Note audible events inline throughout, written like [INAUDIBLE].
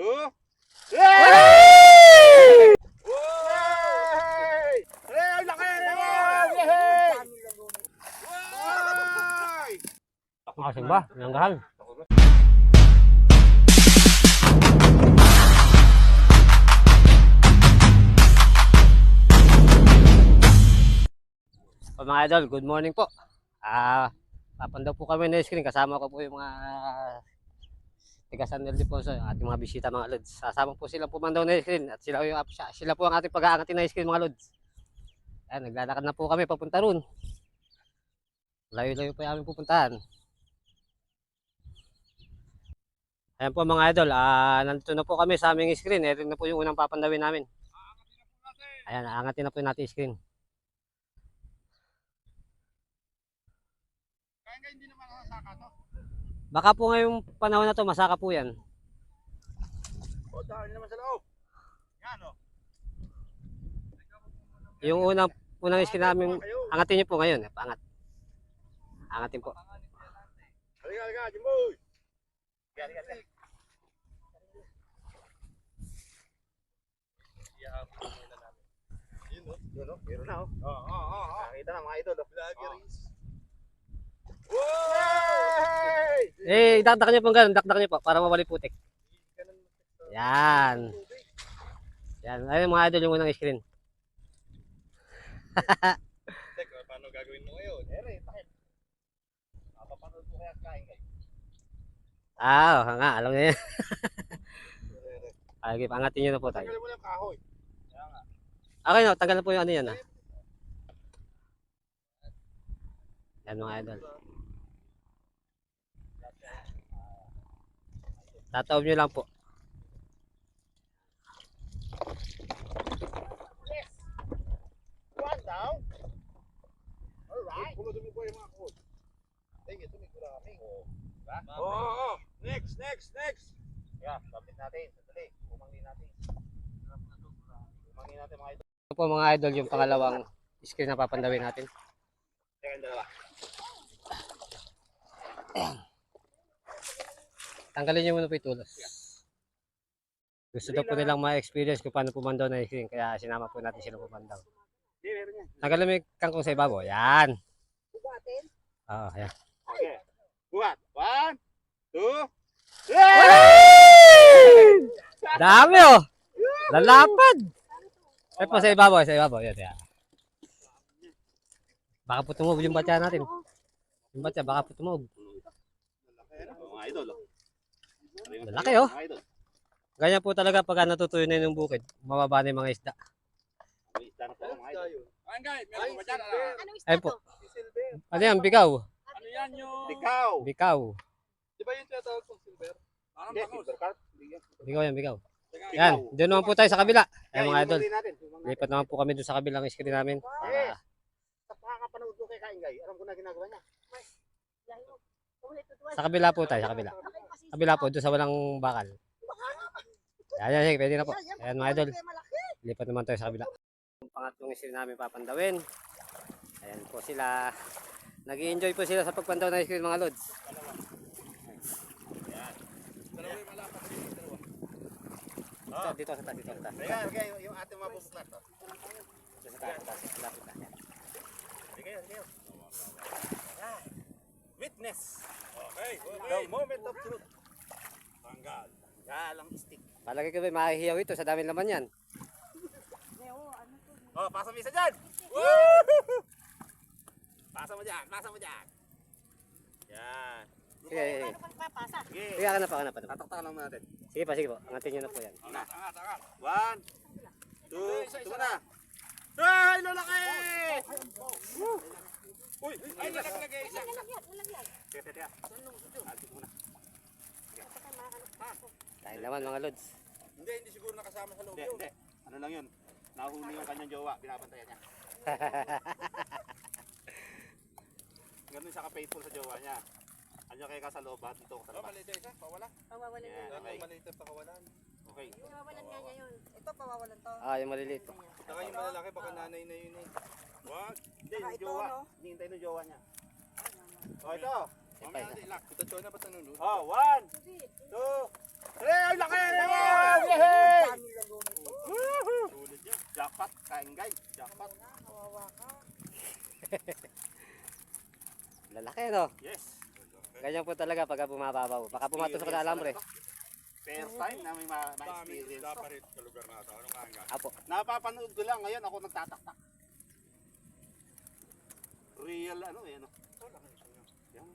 two! Hey! Asin ba? Nanggahan. So, mga idol, good morning po. Ah, papandaw po kami na screen kasama ko po yung mga taga San Ildefonso, yung ating mga bisita mga lods. Sasama po silang pumandaw na screen at sila, yung, sila po ang ating pag-aangatin na screen mga lods. Ayan, naglalakad na po kami papunta ron. Layo-layo pa yung aming pupuntahan. Ayan po mga idol, ah, nandito na po kami sa aming screen. Ito na po yung unang papandawin namin. Ayan, aangatin na po natin screen. Kaya hindi naman nasasaka to. Baka po ngayong panahon na to, masaka po yan. O, dahil naman sa loob. Yan, o. Yung unang, unang screen namin, angatin nyo po ngayon. Paangat. Angatin po. Halika, halika, Jimboy. Halika, halika, halika. Yun, o. Yun, o. Meron na, o. Oo, oo, oo. Nakita na, mga idol, o. Vloggeries. Hey! Eh, dakdak nyo po ganun, dakdak nyo po, para mawali putik. Yan. Yan, ayun mga idol yung unang screen. [LAUGHS] Teka, paano gagawin mo ngayon? Ere, bakit? Mapapanood mo kaya kain kayo. Ah, oo nga, alam niya yan. Okay, [LAUGHS] pangatin nyo na po tayo. Tanggalin mo na yung kahoy. Okay no, tagal na po yung ano yan ah. Yan mga idol. Tataob nyo lang po. One down. Alright. Pulot mo po yung mga kahoy. Tingin, ito may gurami. Oo. Diba? Oo, oo, oo. Next, next, next. Yeah, sabit natin. Sandali. Umangin natin. Umangin natin mga idol. Ito po mga idol yung pangalawang screen na papandawin natin. Yung dalawa. [CLEARS THROAT] Tanggalin nyo muna po yung tulos. Gusto daw po nilang ma-experience kung paano pumandaw na screen kaya sinama po natin sila pumandaw. Tanggalin mo yung kangkong sa ibabaw. Yan. Oo, yan. Okay. Buhat. One, two, Dami oh! Lalapad! Ay po sa ibabaw, sa ibabaw. Yan, yan. Baka po tumog yung batya natin. Yung batya, baka po tumog. Mga idol. Lalaki, oh. Ganyan po talaga pagka natutuyo na yung bukid. Mababa na yung mga isda. Na po dyan? Ano Ay po. Ano yan? Bigaw. Ano yan yung... Ikaw. Bikaw. Di ba yung tinatawag kong silver? Parang Hindi, silver carp. Bigaw yan, bigaw. Yan. Doon naman po tayo sa kabila. Ayan mga idol. Lipat naman po kami doon sa kabilang screen namin. Yes. Sa pakakapanood ko kay Kaingay, alam ko na ginagawa niya. Sa kabila po tayo, sa kabila. Kabila po, doon sa walang bakal. Yan, yan, sige, pwede na po. Ayan mga idol. Lipat naman tayo sa kabila. Yung pangatlong screen namin papandawin. Ayan po sila. nag enjoy po sila sa pagpandaw ng screen mga lods. Dito, dito sa taas, dito sa taas. Teka, teka, yung- ating mga bubuklat. oh. Dito sa taas, sa taas. Lapit na. Sige, sige. Witness. Okay, The okay. moment of truth. Tanggal. Galang stick. Palagi ko ba mahihiyaw ito sa dami laman yan. Oh, pasa mo isa dyan. Woo! Pasa mo dyan, pasa mo dyan. Yan. Sige, sige. Sige. Sige, akan na po, akan na po. Tataktakan lang natin. Sige pa, sige po. Angatin nyo na po yan. Angat, angat, angat. One, two, ito na. Ay, lalaki! Uy, Ay, nalaglag eh, isa. Lalagyan, lalagyan. Teka, teka. Alis mo na. Dahil naman mga lods. Hindi, hindi siguro nakasama sa loob Hindi, yun. hindi. Ano lang yun? Nahuli yung kanyang jowa, binabantayan niya. [LAUGHS] Ganun siya ka-faithful sa jowa niya. Ano kayo ka sa loob at dito ko sa Oh, labas. maliit yung isa, pawala. Pawawalan Yan, na. okay. Maliit ang pakawalan. Okay. Pawawalan nga niya yun. Ito, pawawalan to. Ah, yung maliliit. Saka yung malalaki, baka nanay na yun eh. Wag. Hindi, yung ito, jowa. no? Hinihintay ng jowa niya. Oh, ito. Mamaya na ilak. Ito jowa na ba sa nunod? Oh, one, two, three. Ang laki! Yay! Woohoo! Sulit niya. Jackpot, kaingay. Jackpot. Kawawa ka. [LAUGHS] Lalaki, no? Yes. Ganyan po talaga pagka bumababaw. Baka pumatos ka na alambre. First time na may ma-experience. Dami, wala pa rin sa lugar na ito. Anong hanggang? Apo. Napapanood ko lang ngayon ako nagtataktak. Real ano eh ano. Yan.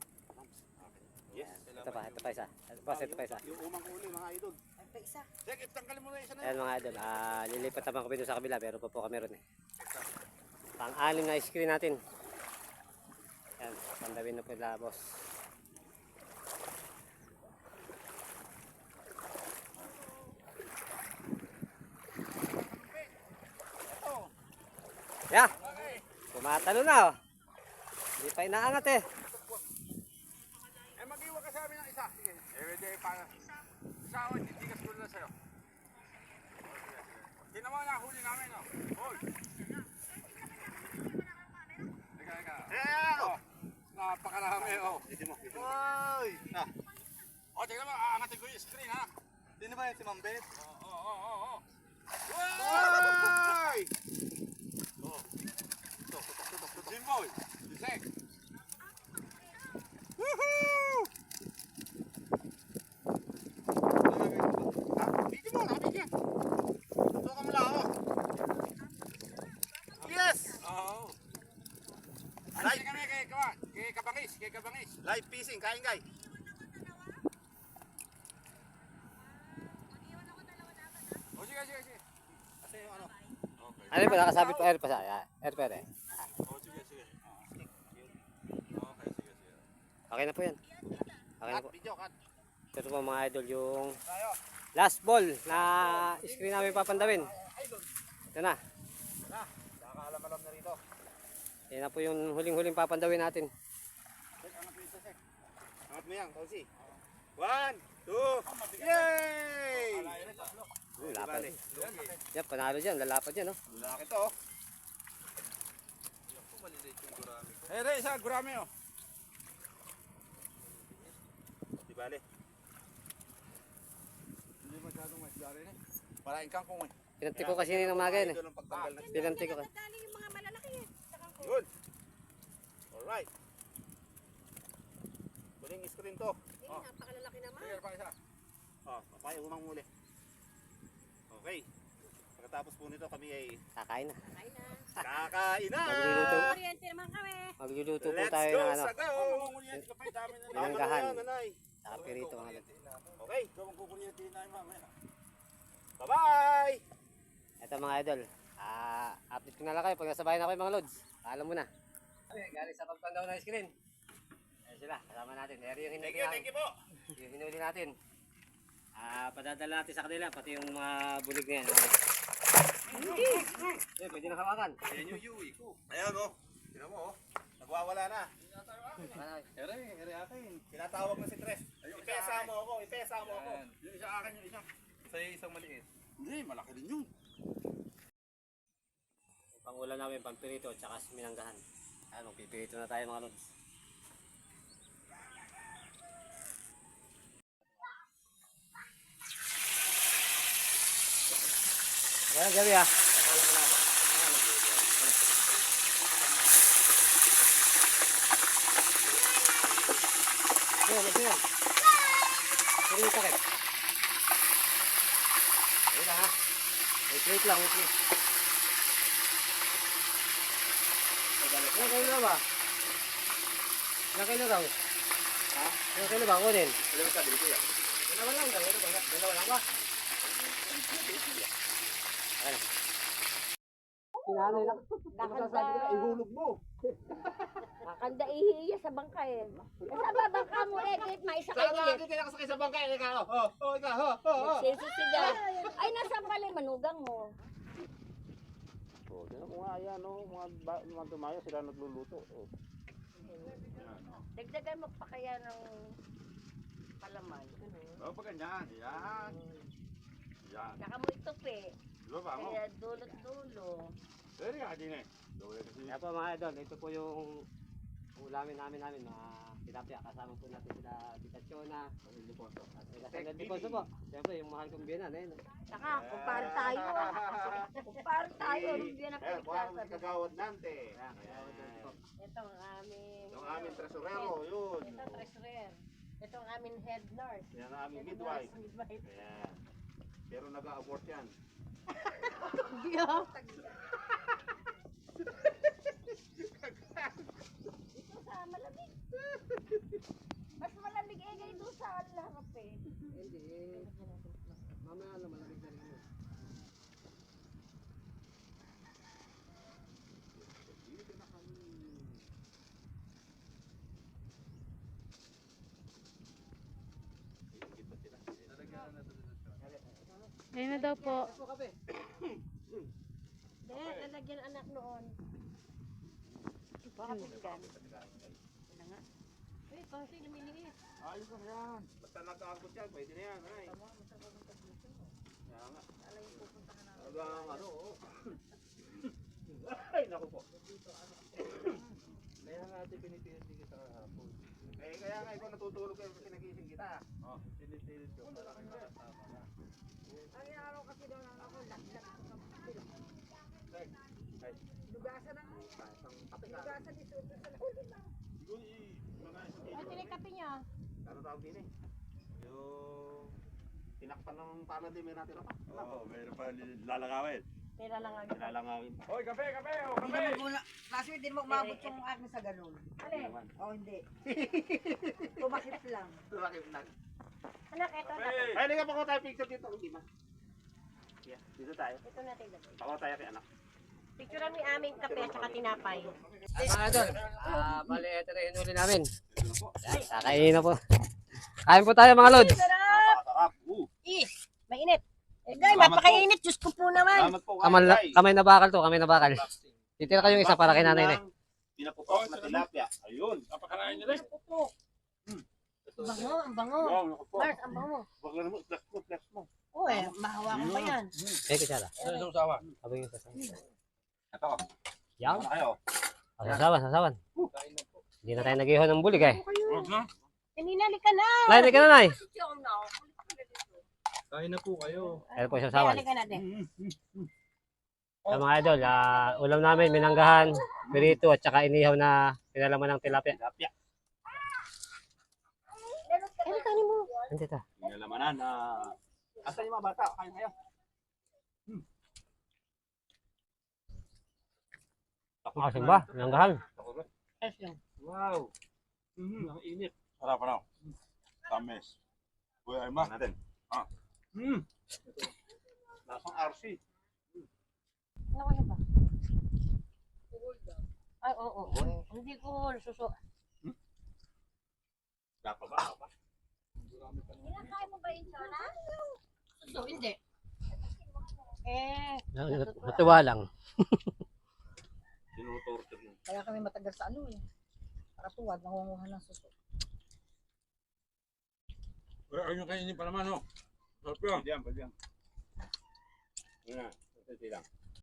Yes. Ito pa, ito pa isa. Boss, ito pa isa. Yung umang uli mga idol. Ay, pa isa. Sige, tanggalin mo na isa na Ayan mga idol, ah, lilipat naman kami doon sa kabila, pero pa po kami ron eh. Pang-anim na screen natin. Ayan, pandawin na po la boss. Yeah, tumatalo na oh. Hindi pa inaangat eh. Eh, mag-iwa ka sa amin ng isa. Sige. Eh, di, para. Isa ako, titigas ko na sa'yo. Mo na, huli namin, no? Hoy! Teka, teka. Eh! Oh, napakarami, oh. Dito mo. Dito mo. Ay! Ah. Oh, tingnan mo, aangatin ko yung screen, ha? Sino ba yan si Ma'am Beth? Oo, oo, oo, oo. Ay! Jimboy! Isek! Ah, Video mo, nakabigyan. Tuka mo lang ako. Yes! Oo. Ano Live. kami kay, Kawan? kay Kabangis, kay Kabangis. Guy. O, sige, sige, sige. Kasi yung ano. Okay. Ano pa, nakasabit pa, air pa sa, air pa eh. O, sige, sige. Okay, sige, sige. Okay na po yan. Okay na po. video, cut. Ito po mga idol yung last ball na screen namin papandawin. Ito na. Nakakaalam-alam na rito. Yan na po yung huling-huling papandawin natin. Check, angat mo isa, check. Angat mo yan, Tausi. One, two, yay! Uh, lapad. Yan, panalo dyan. Lalapad yan, no? Laki to. oh. Eh, Ray, isa, gurami, oh. Di bale. Hindi masyadong masdari eh. Parain kang kung eh. Pinanti ko kasi ng umaga yan eh. Pinanti ko. Yung mga malalaki eh. Saka ko. Good. Alright. Huling screen to. Eh, napakalalaki naman. Sige, pa isa. Oh, papaya umang muli. Okay. Pagkatapos po nito kami ay Kakain na. Kain na. kakain na. Magluluto. Oriente naman kami. Magluluto po Let's tayo ng ano. sa go. Kukuliyan ka pa, dami na nanay? Saka pirito mga idol. Okay. Ikaw ang kukuliyan din na mamaya. Bye-bye. Ito mga idol. Ah, update ko na lang kayo pag nasa bahay na kayo mga lods. Alam mo na. Okay, galing sa pagpandaw ng screen. Ayan sila, kasama natin. Eri yung Thank hinuli you, natin. thank you po. Yung hinuli natin. Ah, padadala natin sa kanila, pati yung mga bulig na yan. Eh, pwede na hawakan. Yan yung Yui ko. Ayan oh. Tingnan mo oh. Nagwawala na. Ere, ere akin. Tinatawag na si Tres. Ipesa mo ako, ipesa mo ako. Ayan. Yung isa akin, yung isa. Sa isang maliit. Hindi, malaki din yun. Pangulan namin, pampirito, at saka minanggahan. Ano, pipirito na tayo mga lods. Yan, gabi ah. Yan, yan, yan. Pero yung takip. Ayun na ha. Wait, wait lang, wait, wait. Kilo na ba? Kilo daw? Ha? Kilo ba? Kunin. Alam sabi ko yan. Dalawa lang, dalawa lang. Dalawa lang ba? Ayan. Sinanay lang. Nakanda. Ihulog mo. Nakanda ihiya sa bangka eh. Kasama bangka mo eh, kahit maisa kayo Sana ulit. natin kaya nakasakay sa bangkay. Ikaw, oh, oh, oh, ikaw, oh, oh, oh. Nagsisusida. Ay, nasa pala yung manugang mo. Oh, tingnan mo nga yan, oh. Mga, ba, mga tumayo, sila nagluluto. Oh. Dagdagan mo pa kaya ng palaman. Oh, pa ganyan. Yan. Yan. Saka mo itupi. Diba ba mo? Kaya dulot-dulo. Ere ka din eh. Dole kasi. Kaya po mga idol, ito po yung ulamin namin namin. Mga tilapia. Kasama po natin sila Tita Chona, at taga San Ildefonso po. Siyempre, yung mahal kong biyanan. Ayun. Saka, kumpara tayo. Kumpara tayo. Hindi na Eh, kuha mo si Kagawad Nante. Ito ang aming... Yung aming tresurero, yun. Ito, treasurer. Ito ang aming head nurse. Yan ang aming midwife. midwife. Pero nag-abort yan. Hindi ah. Ito sa malamig. Mas malamig eh doon sa harap eh. Hindi. Mamaya lang malamig Ayun na daw po. Hindi, lalagyan anak noon. Baka piligan. Eh, kasi lumiliit. Ayos na yan. Basta nag-abot yan, pwede na yan. Ay. Kaya nga. Talagang ano, oh. [LAUGHS] Ay, naku po. Kaya nga ate pinitiis din sa hapon. Eh, kaya nga ikaw natutulog kayo kasi nagising kita. Oh, pinitiis ko para makasama na. Ang araw kasi daw lang ako, laksak. Lugasan ang lugasan ni Suso sa huli na. Siguro, eh, mga isang Ay, tinikapi niya. Ano tawag din eh? Yung tinakpan ng palad eh, may natira pa. Oo, mayroon pa lalakawin. Tira lang ang pa. Hoy, kape, kape, oh, Hindi kape! mo muna, kasi hindi mo umabot yung akin sa ganun. Alin? O hindi. Tumakip lang. Bakit lang? Anak, ito na. Kape! Ay, hindi ka pa ko tayo picture dito, hindi ma. Yeah, dito tayo. Ito natin lagay. Pako tayo kay anak. Picturean mo yung aming kape at saka tinapay. Ay, mga idol, ah, bali, ito na yung huli namin. Yan, Kakainin na po. Kain po tayo mga lods. Sarap! Sarap. Uh, Eh, mainit. Eh, guys, Salamat napakainit. Diyos ko po naman. salamat po. Kamay, na bakal to, kamay na bakal. Titira kayong isa para kay nanay na. Pinaputok na tilapia. Ayun. Napakalain nila. Bango, ang bango. Wow, naku po. Mars, ang bango. Wag na mo, flex mo, flex mo. Oo eh, mahawakan pa yan. Eh, kutsara. Ano sa usawa? Sabi yung sasawan. Ito. Yan. Ano kayo? Ah, Sasawan, sasawan. Hindi na tayo nag-iho ng bulig eh. Huwag na. Pininali ka na. Nay, ka na nay. Kain na po kayo. Ayan po sasawan. Pinali ka natin. Sa mga idol, ah, ulam namin, minanggahan, pirito, at saka inihaw na pinalaman ng tilapia. Tilapia. Ano kanin mo? Ano ito? Pinalamanan na... Asan yung mga bata? Kain kayo. Asin ba? Minanggahan. Wow. Mm, ang init. Harap, harap. Tamis. Uy, ay ma. natin. Ah. Mm. Lasang RC. Ano kaya ba? Ay, oo, oo. Hindi ko suso. Dapat ba? Dapat. Kinakain mo ba yung sola? Suso, hindi. Eh, Natuwa lang. Tinutorture yun. Kaya kami matagal sa ano eh. Para tuwad, nangunguha ng suso. Ayun yung kainin pa naman, oh. Sarap yun. Pwede yan, pwede yan. Yan. Pwede lang.